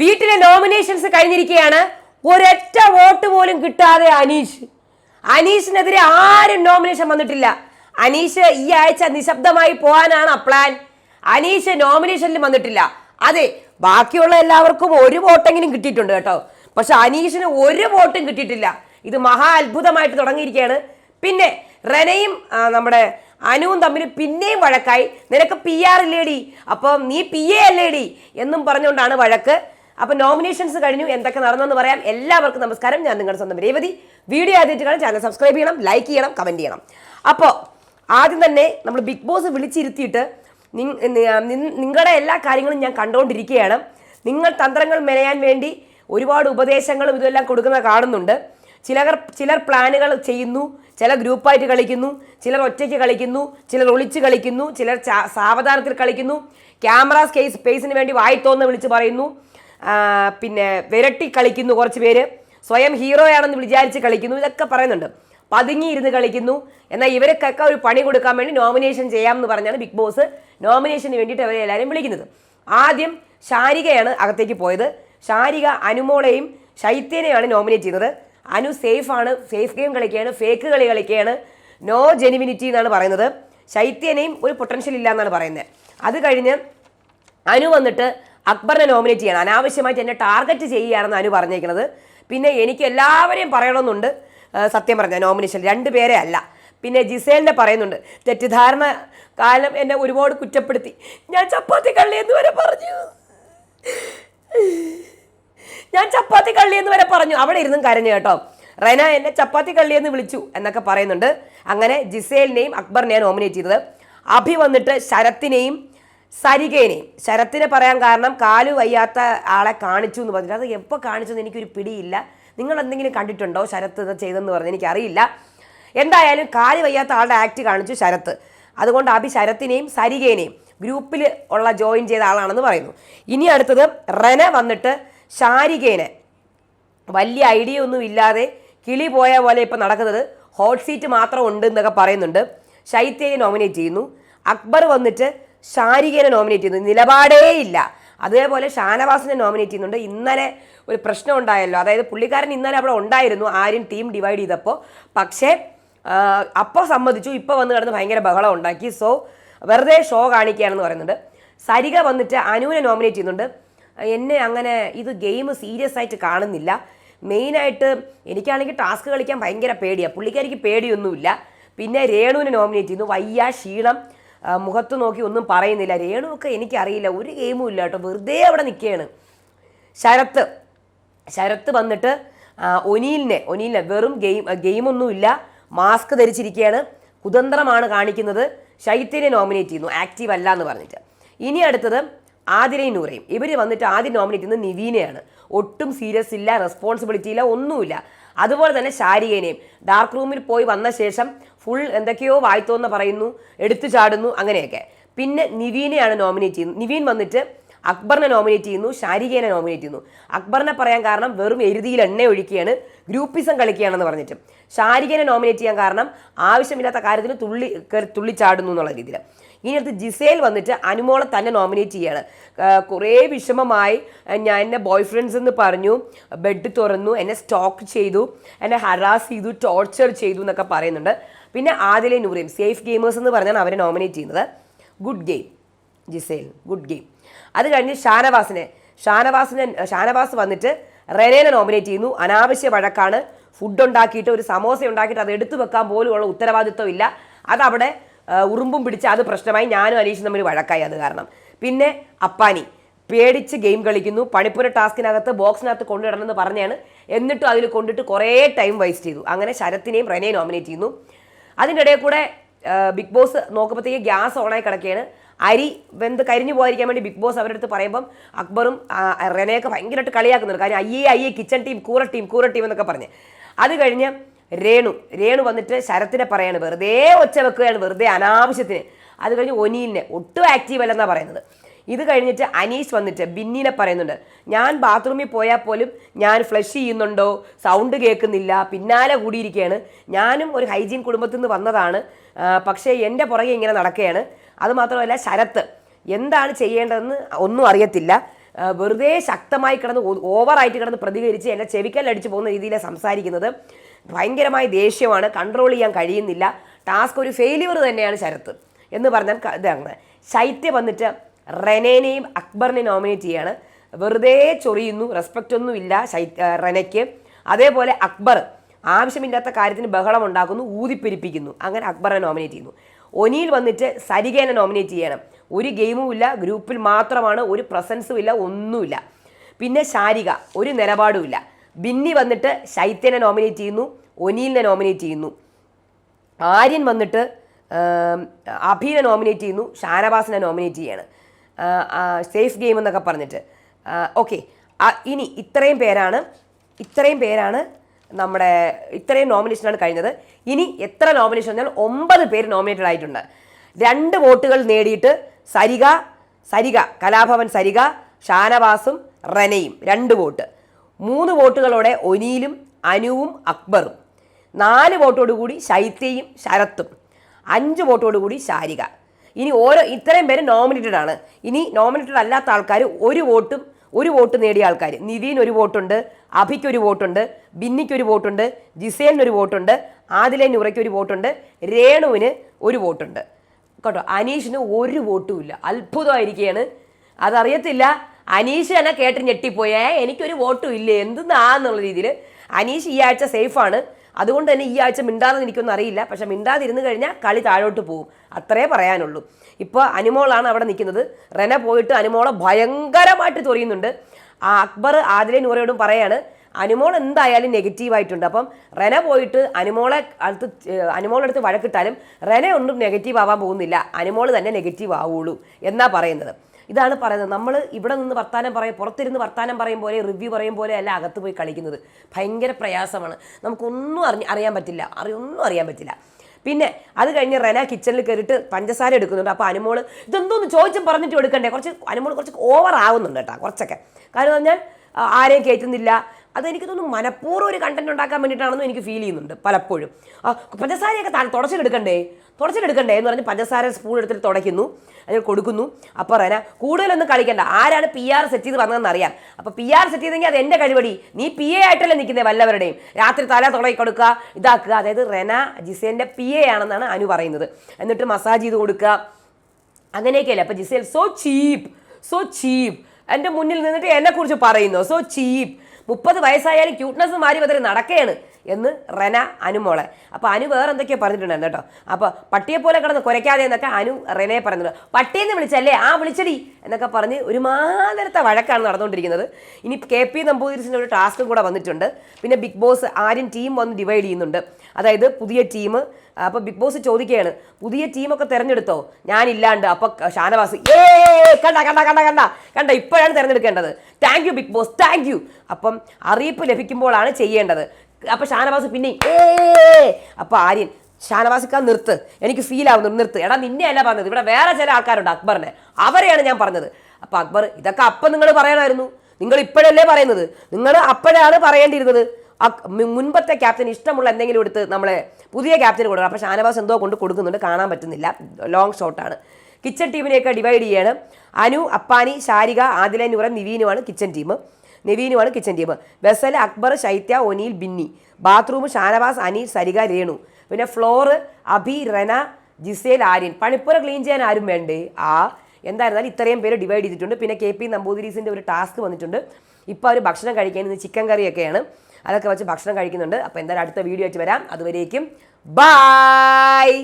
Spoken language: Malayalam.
വീട്ടിലെ നോമിനേഷൻസ് കഴിഞ്ഞിരിക്കുകയാണ്. ഒരൊറ്റ വോട്ട് പോലും കിട്ടാതെ അനീഷ്. അനീഷിനെതിരെ ആരും നോമിനേഷൻ വന്നിട്ടില്ല. അനീഷ് ഈ ആഴ്ച നിശബ്ദമായി പോകാനാണ് പ്ലാൻ അനീഷ് നോമിനേഷനിൽ വന്നിട്ടില്ല. അതെ ബാക്കിയുള്ള എല്ലാവർക്കും ഒരു വോട്ടെങ്കിലും കിട്ടിയിട്ടുണ്ട് കേട്ടോ. പക്ഷെ അനീഷിന് ഒരു വോട്ടും കിട്ടിയിട്ടില്ല. ഇത് മഹാ അത്ഭുതമായിട്ട് തുടങ്ങിയിരിക്കുകയാണ്. പിന്നെ റെനയും നമ്മുടെ അനുവും തമ്മിൽ പിന്നെയും വഴക്കായി. നിനക്ക് പി ആർ ഇല്ലേടി. അപ്പം നീ പി എ അല്ലേടി എന്നും പറഞ്ഞുകൊണ്ടാണ് വഴക്ക്. അപ്പം നോമിനേഷൻസ് കഴിഞ്ഞു എന്തൊക്കെ നടന്നെന്ന് പറയാം. എല്ലാവർക്കും നമസ്കാരം. ഞാൻ നിങ്ങളുടെ സ്വന്തം രേവതി. വീഡിയോ ആദ്യമായിട്ട് കാണാൻ ചാനൽ സബ്സ്ക്രൈബ് ചെയ്യണം ലൈക്ക് ചെയ്യണം കമന്റ് ചെയ്യണം. അപ്പോൾ ആദ്യം തന്നെ നമ്മൾ ബിഗ് ബോസ് വിളിച്ചിരുത്തിയിട്ട് നിങ്ങളുടെ എല്ലാ കാര്യങ്ങളും ഞാൻ കണ്ടുകൊണ്ടിരിക്കുകയാണ്. നിങ്ങൾ തന്ത്രങ്ങൾ മെനയാൻ വേണ്ടി ഒരുപാട് ഉപദേശങ്ങളും ഇതെല്ലാം കൊടുക്കുന്ന കാണുന്നുണ്ട്. ചിലർ ചിലർ പ്ലാനുകൾ ചെയ്യുന്നു ചില ഗ്രൂപ്പായിട്ട് കളിക്കുന്നു ചിലർ ഒറ്റയ്ക്ക് കളിക്കുന്നു ചിലർ ഒളിച്ച് കളിക്കുന്നു ചിലർ സാവധാനത്തിൽ കളിക്കുന്നു. ക്യാമറ സ്പേസ് സ്പേസിന് വേണ്ടി വായിത്തോന്ന് വിളിച്ച് പറയുന്നു. പിന്നെ വിരട്ടി കളിക്കുന്നു കുറച്ച് പേര്. സ്വയം ഹീറോയാണെന്ന് വിചാരിച്ച് കളിക്കുന്നു. ഇതൊക്കെ പറയുന്നുണ്ട്. പതുങ്ങിയിരുന്ന് കളിക്കുന്നു. എന്നാൽ ഇവർക്കൊക്കെ ഒരു പണി കൊടുക്കാൻ വേണ്ടി നോമിനേഷൻ ചെയ്യാമെന്ന് പറഞ്ഞാണ് ബിഗ് ബോസ് നോമിനേഷന് വേണ്ടിയിട്ട് അവരെ എല്ലാവരും വിളിക്കുന്നത്. ആദ്യം ശാരികയാണ് അകത്തേക്ക് പോയത്. ശാരിക അനുമോളെയും ശൈത്യനെയാണ് നോമിനേറ്റ് ചെയ്യുന്നത്. അനു സേഫാണ് സേഫ് ഗെയിം കളിക്കുകയാണ്. ഫേക്ക് കളി കളിക്കുകയാണ്. നോ ജെനുവിനിറ്റി എന്നാണ് പറയുന്നത്. ശൈത്യനെയും ഒരു പൊട്ടൻഷ്യൽ ഇല്ല എന്നാണ് പറയുന്നത്. അത് കഴിഞ്ഞ് അനു വന്നിട്ട് അക്ബറിനെ നോമിനേറ്റ് ചെയ്യണം. അനാവശ്യമായിട്ട് എന്നെ ടാർഗറ്റ് ചെയ്യുകയാണെന്ന് അനു പറഞ്ഞേക്കുന്നത്. പിന്നെ എനിക്ക് എല്ലാവരെയും പറയണമെന്നുണ്ട്. സത്യം പറഞ്ഞ നോമിനേഷൻ രണ്ട് പേരെ അല്ല. പിന്നെ ജിസേലിനെ പറയുന്നുണ്ട് തെറ്റിദ്ധാരണ കാലം എന്നെ ഒരുപാട് കുറ്റപ്പെടുത്തി. ഞാൻ ചപ്പാത്തി കള്ളി എന്ന് വരെ പറഞ്ഞു. ഞാൻ ചപ്പാത്തി കള്ളി എന്ന് വരെ പറഞ്ഞു. അവിടെ ഇരുന്നും കരഞ്ഞു കേട്ടോ. റെന എന്നെ ചപ്പാത്തി കള്ളി എന്ന് വിളിച്ചു എന്നൊക്കെ പറയുന്നുണ്ട്. അങ്ങനെ ജിസേലിനെയും അക്ബറിനെയും നോമിനേറ്റ് ചെയ്തത്. അഭി വന്നിട്ട് ശരത്തിനെയും സരികേനെയും ശരത്തിനെ പറയാൻ കാരണം കാലു വയ്യാത്ത ആളെ കാണിച്ചു എന്ന് പറഞ്ഞിട്ട്. അത് എപ്പോൾ കാണിച്ചെന്ന് എനിക്കൊരു പിടിയില്ല. നിങ്ങൾ എന്തെങ്കിലും കണ്ടിട്ടുണ്ടോ ശരത്ത് ഇത് ചെയ്തെന്ന് പറഞ്ഞ് എനിക്കറിയില്ല. എന്തായാലും കാലു വയ്യാത്ത ആളുടെ ആക്ട് കാണിച്ചു ശരത്ത്. അതുകൊണ്ട് അഭി ശരത്തിനെയും സരികേനെയും ഗ്രൂപ്പിൽ ഉള്ള ജോയിൻ ചെയ്ത ആളാണെന്ന് പറയുന്നു. ഇനി അടുത്തത് റെന വന്നിട്ട് ശാരികേനെ. വലിയ ഐഡിയ ഒന്നും ഇല്ലാതെ കിളി പോയ പോലെ ഇപ്പം നടക്കുന്നത്. ഹോട്ട് സീറ്റ് മാത്രം ഉണ്ട് എന്നൊക്കെ പറയുന്നുണ്ട്. ശൈത്യനെ നോമിനേറ്റ് ചെയ്യുന്നു. അക്ബർ വന്നിട്ട് ഷാരികനെ നോമിനേറ്റ് ചെയ്യുന്നു. നിലപാടേ ഇല്ല. അതേപോലെ ഷാനവാസിനെ നോമിനേറ്റ് ചെയ്യുന്നുണ്ട്. ഇന്നലെ ഒരു പ്രശ്നം ഉണ്ടായല്ലോ. അതായത് പുള്ളിക്കാരൻ ഇന്നലെ അവിടെ ഉണ്ടായിരുന്നു. ആരും ടീം ഡിവൈഡ് ചെയ്തപ്പോൾ പക്ഷേ അപ്പോൾ സമ്മതിച്ചു. ഇപ്പോൾ വന്ന് കിടന്ന് ഭയങ്കര ബഹളം ഉണ്ടാക്കി. സോ വെറുതെ ഷോ കാണിക്കുകയാണെന്ന് പറയുന്നുണ്ട്. സരിക വന്നിട്ട് അനുവിനെ നോമിനേറ്റ് ചെയ്യുന്നുണ്ട്. എന്നെ അങ്ങനെ ഇത് ഗെയിം സീരിയസ് ആയിട്ട് കാണുന്നില്ല. മെയിനായിട്ട് എനിക്കാണെങ്കിൽ ടാസ്ക് കളിക്കാൻ ഭയങ്കര പേടിയാണ് പുള്ളിക്കാരിക്ക് പേടിയൊന്നുമില്ല. പിന്നെ രേണുവിനെ നോമിനേറ്റ് ചെയ്യുന്നു. വയ്യ ക്ഷീണം. മുഖത്ത് നോക്കി ഒന്നും പറയുന്നില്ല. രേണുവൊക്കെ എനിക്കറിയില്ല. ഒരു ഗെയിമും ഇല്ല കേട്ടോ. വെറുതെ അവിടെ നിൽക്കുകയാണ്. ശരത്ത്. ശരത്ത് വന്നിട്ട് ഒനീലിനെ ഒനീലിനെ വെറും ഗെയിം ഗെയിമൊന്നുമില്ല. മാസ്ക് ധരിച്ചിരിക്കുകയാണ്. കുതന്ത്രമാണ് കാണിക്കുന്നത്. ശൈത്യനെ നോമിനേറ്റ് ചെയ്യുന്നു. ആക്റ്റീവ് അല്ല എന്ന് പറഞ്ഞിട്ട്. ഇനി അടുത്തത് ആതിരയും നൂറയും. ഇവർ വന്നിട്ട് ആദ്യം നോമിനേറ്റ് ചെയ്യുന്നത് നിവീനയാണ്. ഒട്ടും സീരിയസ് ഇല്ല റെസ്പോൺസിബിലിറ്റി ഇല്ല ഒന്നുമില്ല. അതുപോലെ തന്നെ ശാരികേനെയും. ഡാർക്ക് റൂമിൽ പോയി വന്ന ശേഷം ഫുൾ എന്തൊക്കെയോ വായ്ത്തോന്ന് പറയുന്നു എടുത്തു ചാടുന്നു അങ്ങനെയൊക്കെ. പിന്നെ നിവീനെയാണ് നോമിനേറ്റ് ചെയ്യുന്നത്. നിവീൻ വന്നിട്ട് അക്ബറിനെ നോമിനേറ്റ് ചെയ്യുന്നു ഷാരികേനെ നോമിനേറ്റ് ചെയ്യുന്നു. അക്ബറിനെ പറയാൻ കാരണം വെറും എരുതിയിൽ എണ്ണ ഒഴിക്കുകയാണ് ഗ്രൂപ്പിസം കളിക്കുകയാണെന്ന് പറഞ്ഞിട്ട്. ഷാരികേനെ നോമിനേറ്റ് ചെയ്യാൻ കാരണം ആവശ്യമില്ലാത്ത കാര്യത്തിൽ തുള്ളി തുള്ളി തുള്ളിച്ചാടുന്നു എന്നുള്ള രീതിയിൽ ഇനി അടുത്ത് ജിസേൽ വന്നിട്ട് അനുമോളെ തന്നെ നോമിനേറ്റ് ചെയ്യാണ്. കുറേ വിഷമമായി ഞാൻ എന്റെ ബോയ് ഫ്രണ്ട്സ് എന്ന് പറഞ്ഞു ബെഡ് തുറന്നു എന്നെ സ്റ്റോക്ക് ചെയ്തു എന്നെ ഹറാസ് ചെയ്തു ടോർച്ചർ ചെയ്തു എന്നൊക്കെ പറയുന്നുണ്ട്. പിന്നെ ആദിലെ നൂറിയും സേഫ് ഗെയിമേഴ്സ് എന്ന് പറഞ്ഞാണ് അവരെ നോമിനേറ്റ് ചെയ്യുന്നത്. Good game Gisele good game അത് കഴിഞ്ഞ് ഷാനവാസിനെ ഷാനവാസിനെ ഷാനവാസ് വന്നിട്ട് റെനേനെ നോമിനേറ്റ് ചെയ്യുന്നു. അനാവശ്യ വഴക്കാണ്. ഫുഡ് ഉണ്ടാക്കിയിട്ട് ഒരു സമോസ ഉണ്ടാക്കിയിട്ട് അത് എടുത്തു വെക്കാൻ പോലുമുള്ള ഉത്തരവാദിത്വം ഇല്ല. അതവിടെ ഉറുമ്പും പിടിച്ച് അത് പ്രശ്നമായി. ഞാനും അനീഷും തമ്മിൽ വഴക്കായി അത് കാരണം. പിന്നെ അപ്പാനി പേടിച്ച് ഗെയിം കളിക്കുന്നു. പണിപ്പുര ടാസ്കിനകത്ത് ബോക്സിനകത്ത് കൊണ്ടുവിടണമെന്ന് പറഞ്ഞാണ്. എന്നിട്ടും അതിൽ കൊണ്ടിട്ട് കുറേ ടൈം വേസ്റ്റ് ചെയ്തു. അങ്ങനെ ശരത്തിനെയും റെനയും നോമിനേറ്റ് ചെയ്യുന്നു. അതിന്റെ ഇടയിൽ കൂടെ ബിഗ് ബോസ് നോക്കുമ്പോഴത്തേക്ക് ഗ്യാസ് ഓണായി കിടക്കുകയാണ്. അരി വെന്ത് കരിഞ്ഞു പോകാതിരിക്കാൻ വേണ്ടി ബിഗ് ബോസ് അവരുടെ അടുത്ത് പറയുമ്പം അക്ബറും റെനയൊക്കെ ഭയങ്കരമായിട്ട് കളിയാക്കുന്നുണ്ട്. കാര്യം അയ്യേ അയ്യേ കിച്ചൺ ടീം കൂറ ടീം കൂറ ടീം എന്നൊക്കെ പറഞ്ഞ്. അത് കഴിഞ്ഞ് രേണു രേണു വന്നിട്ട് ശരത്തിനെ പറയാണ് വെറുതെ ഒച്ച വെക്കുകയാണ് വെറുതെ അനാവശ്യത്തിന്. അത് കഴിഞ്ഞ് ഒനീലിനെ ഒട്ടും ആക്റ്റീവ് അല്ലെന്നാണ് പറയുന്നത്. ഇത് കഴിഞ്ഞിട്ട് അനീഷ് വന്നിട്ട് ബിന്നിനെ പറയുന്നുണ്ട്. ഞാൻ ബാത്റൂമിൽ പോയാൽ പോലും ഞാൻ ഫ്ലഷ് ചെയ്യുന്നുണ്ടോ? സൗണ്ട് കേൾക്കുന്നില്ല. പിന്നാലെ കൂടിയിരിക്കുകയാണ്. ഞാനും ഒരു ഹൈജീൻ കുടുംബത്തിൽ നിന്ന് വന്നതാണ്. പക്ഷേ എന്റെ പുറകെ ഇങ്ങനെ നടക്കുകയാണ്. അതുമാത്രമല്ല ശരത്ത് എന്താണ് ചെയ്യേണ്ടതെന്ന് ഒന്നും അറിയത്തില്ല. വെറുതെ ശക്തമായി കിടന്ന് ഓവറായിട്ട് കിടന്ന് പ്രതികരിച്ച് എന്നെ ചെവിക്കല്ലടിച്ച് പോകുന്ന രീതിയിലാണ് സംസാരിക്കുന്നത്. ഭയങ്കരമായ ദേഷ്യമാണ്. കൺട്രോൾ ചെയ്യാൻ കഴിയുന്നില്ല. ടാസ്ക് ഒരു ഫെയിലിയർ തന്നെയാണ് ശരത്ത് എന്ന് പറഞ്ഞാൽ ഇതാണ്. ശൈത്യ വന്നിട്ട് റെനേനെയും അക്ബറിനെ നോമിനേറ്റ് ചെയ്യാണ്. വെറുതെ ചൊറിയുന്നു റെസ്പെക്റ്റ് ഒന്നും ഇല്ല ശൈ റെനയ്ക്ക്. അതേപോലെ അക്ബർ ആവശ്യമില്ലാത്ത കാര്യത്തിന് ബഹളം ഉണ്ടാക്കുന്നു ഊതിപ്പെരിപ്പിക്കുന്നു. അങ്ങനെ അക്ബറിനെ നോമിനേറ്റ് ചെയ്യുന്നു. ഒനിയിൽ വന്നിട്ട് സരികേനെ നോമിനേറ്റ് ചെയ്യണം. ഒരു ഗെയിമും ഇല്ല ഗ്രൂപ്പിൽ മാത്രമാണ് ഒരു പ്രസൻസും ഇല്ല ഒന്നുമില്ല പിന്നെ ശാരിക ഒരു നിലപാടുമില്ല ബിന്നി വന്നിട്ട് ശൈത്യനെ നോമിനേറ്റ് ചെയ്യുന്നു ഒനിയിലിനെ നോമിനേറ്റ് ചെയ്യുന്നു. ആര്യൻ വന്നിട്ട് അഭിനെ നോമിനേറ്റ് ചെയ്യുന്നു ഷാനവാസിനെ നോമിനേറ്റ് ചെയ്യാണ്. സേഫ് ഗെയിം എന്നൊക്കെ പറഞ്ഞിട്ട്. ഓക്കെ ഇനി ഇത്രയും പേരാണ് ഇത്രയും പേരാണ് നമ്മുടെ ഇത്രയും നോമിനേഷനാണ് കഴിഞ്ഞത്. ഇനി എത്ര നോമിനേഷൻ വന്നാൽ ഒമ്പത് പേര് നോമിനേറ്റഡ് ആയിട്ടുണ്ട്. രണ്ട് വോട്ടുകൾ നേടിയിട്ട് സരിക സരിക കലാഭവൻ സരിക ഷാനവാസും റനയും രണ്ട് വോട്ട്. മൂന്ന് വോട്ടുകളോടെ ഒനീലും അനുവും അക്ബറും. നാല് വോട്ടോടുകൂടി ശൈത്യയും ശരത്തും. അഞ്ച് വോട്ടോടുകൂടി ശാരിക. ഇനി ഓരോ ഇത്രയും പേര് നോമിനേറ്റഡ് ആണ്. ഇനി നോമിനേറ്റഡ് അല്ലാത്ത ആൾക്കാർ ഒരു വോട്ടും ഒരു വോട്ട് നേടിയ ആൾക്കാർ നിവീൻ ഒരു വോട്ടുണ്ട് അഭിക്ക് ഒരു വോട്ടുണ്ട് ബിന്നിക്ക് ഒരു വോട്ടുണ്ട് ജിസേലിന് ഒരു വോട്ടുണ്ട് ആദിലെ ഉറയ്ക്ക് ഒരു വോട്ടുണ്ട് രേണുവിന് ഒരു വോട്ടുണ്ട്. കേട്ടോ അനീഷിന് ഒരു വോട്ടും ഇല്ല. അത്ഭുതമായിരിക്കുകയാണ്. അതറിയത്തില്ല അനീഷ് തന്നെ കേട്ട് ഞെട്ടിപ്പോയേ. എനിക്കൊരു വോട്ടും ഇല്ല? എന്തെന്നാന്നുള്ള രീതിയിൽ അനീഷ് ഈ ആഴ്ച സേഫാണ് അതുകൊണ്ട് തന്നെ ഈ ആഴ്ച മിണ്ടാതെ എനിക്കൊന്നും അറിയില്ല. പക്ഷെ മിണ്ടാതിരുന്ന് കഴിഞ്ഞാൽ കളി താഴോട്ട് പോകും അത്രേ പറയാനുള്ളൂ. ഇപ്പോൾ അനുമോളാണ് അവിടെ നിൽക്കുന്നത്. റെന പോയിട്ട് അനുമോളെ ഭയങ്കരമായിട്ട് ചൊറിയുന്നുണ്ട് ആ അക്ബർ ആദിലെ നൂറയോടും പറയാണ് അനുമോൾ എന്തായാലും നെഗറ്റീവായിട്ടുണ്ട്. അപ്പം റെന പോയിട്ട് അനുമോളെ അടുത്ത് അനുമോളെടുത്ത് വഴക്കിട്ടാലും റെന ഒന്നും നെഗറ്റീവ് ആവാൻ പോകുന്നില്ല. അനുമോൾ തന്നെ നെഗറ്റീവ് ആവുള്ളൂ എന്നാ പറയുന്നത്. ഇതാണ് പറയുന്നത്. നമ്മൾ ഇവിടെ നിന്ന് വർത്താനം പറയും പുറത്തിരുന്ന് വർത്താനം പറയും പോലെ റിവ്യൂ പറയും പോലെ അല്ല അകത്ത് പോയി കളിക്കുന്നത്. ഭയങ്കര പ്രയാസമാണ്. നമുക്കൊന്നും അറിഞ്ഞ് അറിയാൻ പറ്റില്ല. അറിയൊന്നും അറിയാൻ പറ്റില്ല. പിന്നെ അത് കഴിഞ്ഞ് റെന കിച്ചണിൽ കയറിയിട്ട് പഞ്ചസാര എടുക്കുന്നുണ്ട്. അപ്പോൾ അനുമോൾ ഇതെന്തോന്ന് ചോദിച്ചും പറഞ്ഞിട്ട് എടുക്കണ്ടേ? കുറച്ച് അനുമോൾ കുറച്ച് ഓവർ ആവുന്നുണ്ട് കേട്ടോ കുറച്ചൊക്കെ. കാരണം പറഞ്ഞാൽ ആരെയും കയറ്റുന്നില്ല അതെനിക്ക് തോന്നുന്നു മനഃപൂർവം ഒരു കണ്ടന്റ് ഉണ്ടാക്കാൻ വേണ്ടിയിട്ടാണെന്ന് എനിക്ക് ഫീൽ ചെയ്യുന്നുണ്ട് പലപ്പോഴും. പഞ്ചസാരയൊക്കെ തുടച്ചിലെടുക്കണ്ടേ തുടച്ചിലെടുക്കണ്ടേ എന്ന് പറഞ്ഞ് പഞ്ചസാര സ്പൂൺ എടുത്തിട്ട് തുടയ്ക്കുന്നു. അതിന് കൊടുക്കുന്നു. അപ്പോൾ റെന കൂടുതലൊന്നും കളിക്കണ്ട. ആരാണ് പി ആർ സെറ്റ് ചെയ്ത് വന്നതെന്ന് അറിയാം. അപ്പോൾ പി ആർ സെറ്റ് ചെയ്തെങ്കിൽ അത് എന്റെ കഴിവടി. നീ പി എ ആയിട്ടല്ലേ നിൽക്കുന്നത് വല്ലവരുടെയും. രാത്രി തല തുടങ്ങി കൊടുക്കുക ഇതാക്കുക. അതായത് റെന ജിസേന്റെ പി എ ആണെന്നാണ് അനു പറയുന്നത്. എന്നിട്ട് മസാജ് ചെയ്ത് കൊടുക്കുക. അങ്ങനെയൊക്കെയല്ലേ. അപ്പോൾ Gisele so cheap so cheap എന്റെ മുന്നിൽ നിന്നിട്ട് എന്നെക്കുറിച്ച് പറയുന്നു. So cheap. മുപ്പത് വയസ്സായാലും ക്യൂട്ട്നെസ് മാറി വരെ നടക്കുകയാണ് എന്ന് റെന അനുമോളെ. അപ്പോൾ അനു വേറെ എന്തൊക്കെയോ പറഞ്ഞിട്ടുണ്ടായിരുന്നു കേട്ടോ. അപ്പോൾ പട്ടിയെ പോലെ കിടന്ന് കുരയ്ക്കാതെ എന്നൊക്കെ അനു റെനയെ പറഞ്ഞിട്ടുണ്ട്. പട്ടിയെന്ന് വിളിച്ചല്ലേ? ആ വിളിച്ചടി എന്നൊക്കെ പറഞ്ഞ് ഒരുമാതിരത്തെ വഴക്കാണ് നടന്നുകൊണ്ടിരിക്കുന്നത്. ഇനി കെ പി നമ്പൂതിരിസിന്റെ ഒരു ടാസ്കും കൂടെ വന്നിട്ടുണ്ട്. പിന്നെ ബിഗ് ബോസ് ആരും ടീം വന്ന് ഡിവൈഡ് ചെയ്യുന്നുണ്ട്. അതായത് പുതിയ ടീം. അപ്പോൾ ബിഗ് ബോസ് ചോദിക്കുകയാണ് പുതിയ ടീമൊക്കെ തിരഞ്ഞെടുത്തോ? ഞാനില്ലാണ്ട്. അപ്പോൾ ഷാനവാസ് ഏ കണ്ട കണ്ട കണ്ട കണ്ട കണ്ട ഇപ്പോഴാണ് തിരഞ്ഞെടുക്കേണ്ടത്. Thank you Big Boss thank you അപ്പം അറിയിപ്പ് ലഭിക്കുമ്പോഴാണ് ചെയ്യേണ്ടത്. അപ്പോൾ ഷാനവാസ് പിന്നെ ഏ അപ്പോൾ ആര്യൻ ഷാനവാസിക്ക നിർത്ത്. എനിക്ക് ഫീൽ ആവുന്നു നിർത്ത്. എടാ നിന്നെ അല്ല പറഞ്ഞത്. ഇവിടെ വേറെ ചില ആൾക്കാരുണ്ട് അക്ബറിനെ. അവരെയാണ് ഞാൻ പറഞ്ഞത്. അപ്പോൾ അക്ബർ ഇതൊക്കെ അപ്പം നിങ്ങൾ പറയണമായിരുന്നു. നിങ്ങൾ ഇപ്പോഴല്ലേ പറയുന്നത്. നിങ്ങൾ അപ്പോഴാണ് പറയേണ്ടിയിരുന്നത്. മുൻപത്തെ ക്യാപ്റ്റൻ ഇഷ്ടമുള്ള എന്തെങ്കിലും എടുത്ത് നമ്മളെ പുതിയ ക്യാപ്റ്റൻ കൊടുക്കണം. അപ്പോൾ ഷാനവാസ് എന്തോ കൊണ്ട് കൊടുക്കുന്നുണ്ട്. കാണാൻ പറ്റുന്നില്ല. ലോങ് ഷോട്ടാണ് കിച്ചൺ ടീമിനെയൊക്കെ ഡിവൈഡ് ചെയ്യാണ്. അനു അപ്പാനി ശാരിക ആദില നൂറ നിവീനുമാണ് kitchen team നിവീനുമാണ് kitchen team vessel Akbar Shaithya Oneal Binny. Bathroom Shanavas Aneel Sarika Renu. പിന്നെ ഫ്ലോറ് അഭി റെന ജിസേൽ ആര്യൻ. പണിപ്പുര ക്ലീൻ ചെയ്യാൻ ആരും വേണ്ടേ? ആ എന്തായിരുന്നാലും ഇത്രയും പേര് ഡിവൈഡ് ചെയ്തിട്ടുണ്ട്. പിന്നെ കെ പി നമ്പൂതിരീസിന്റെ ഒരു ടാസ്ക് വന്നിട്ടുണ്ട്. ഇപ്പോൾ അവർ ഭക്ഷണം കഴിക്കാൻ ഇന്ന് ചിക്കൻ കറിയൊക്കെയാണ്. അതൊക്കെ വെച്ച് ഭക്ഷണം കഴിക്കുന്നുണ്ട്. അപ്പോൾ എന്തായാലും അടുത്ത വീഡിയോ ആയിട്ട് വരാം. അതുവരേക്കും ബായ്